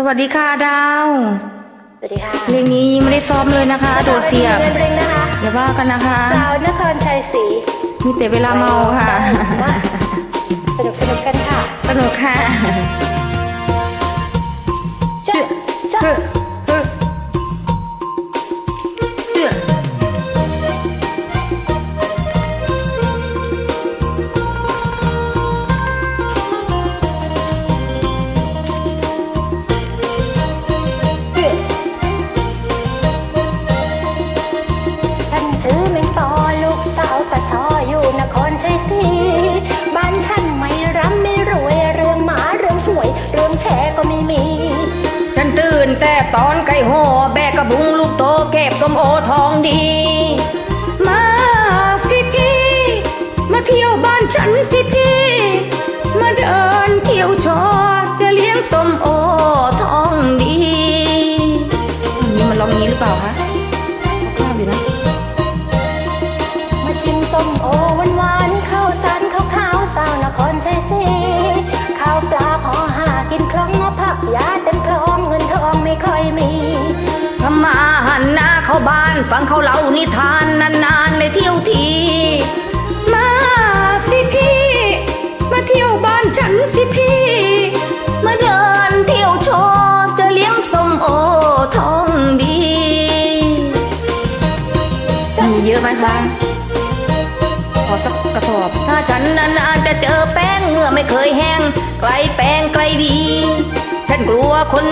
สวัสดีค่ะดาว สวัสดีค่ะเพลงนี้ยังไม่ได้ซ้อมเลยนะคะ โดดเสียบเรียนเร่งนะคะอย่าว่ากันนะคะสาวนครชัยศรีมีแต่เวลาเมาค่ะมาสนุกสนุกกันค่ะ สนุกค่ะ ห่อแบกกระบุงลูกโตเก็บสมโอทองดี มาสิพี่ มาเที่ยวบ้านฉันสิพี่ มาเดินเที่ยวชอจะเลี้ยงสมโอทองดี นี่มันร้องงี้หรือเปล่าคะาเข้าบ้านฟังเขาเล่านิทานนานๆในเที่ยวทีมาสิพี่ มาเที่ยวบ้านฉันสิพี่ มาเดินเที่ยวโชว์จะเลี้ยงส้มโอทองดีมีเยอะไหมคะขอสักกระสอบ ถ้าฉันนานๆจะเจอแป้งเหงื่อไม่เคยแห้งไกลแป้งไกลดี ฉันกลัวคน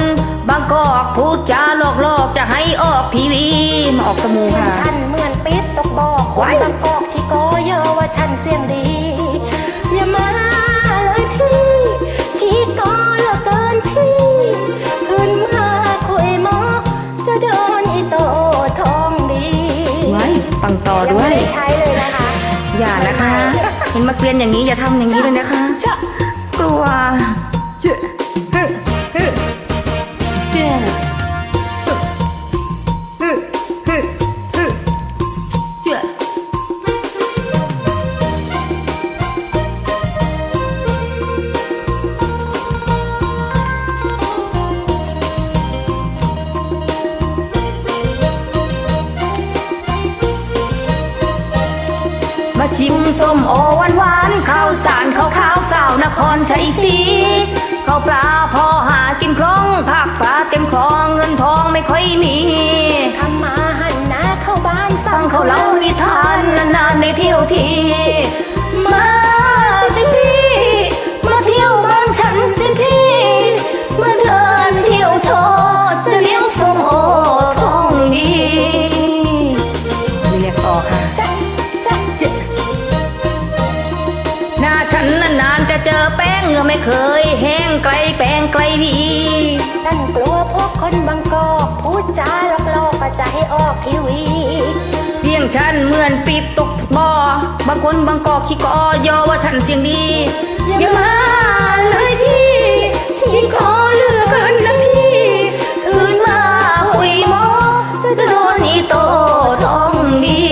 บางกอกพูดจาหลอกๆจะให้ออกทีวี ออกสมูเสียงค่ะ ฉันเหมือนปิดตกบอกคนว้ายบางกอกชิโกเยอะว่าฉันเสียงดี อย่ามาเลยพี่ชิโกเหลือเกินพี่ขึ้นมาคุยหมอจะโดนอีโตทองดีไว้ฟังต่อยังด้วไม่ยได้ใช้เลยนะคะ อย่านะคะ เห็นมาเกลียนอย่างนี้อย่าทำอย่างนี้เลยนะคะจะกลัว มาชิมส้มโอหวานหวานๆข้าวสารข้าวขาวสาวนครชัยศรีข้าวปลาพอหากินคล่องผักปลาเต็มคลองเงินทองไม่ค่อยมีทำมาหันหน้าเข้าบ้านฟังเขาเล่านิทานนานๆในเที่ยวที แป้งเหงื่อไม่เคยแห้งไกลแป้งไกลดีฉันกลัวพวกคนบางกอกพูดจาหลอกลอกก็จะให้ออกทีวีเสียงฉันเหมือนปิดตกบ่อบางคนบางกอกชิกอยอว่าฉันเสียงดีอย่ามาเลยพี่ชิกอเหลือเกินนะพี่คืนมาคุยหมอจะโดนอีโตทองดี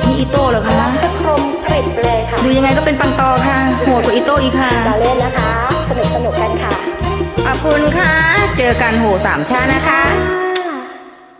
มีอีโต้เหรอคะสครมคลิปเลยค่ะดูยังไงก็เป็นปังตอค่ะโหดกว่าอีโต้อีกค่ะเราเล่นนะคะ สนุกสนุกกันค่ะ ขอบคุณค่ะ เจอกันโหสามชานะคะ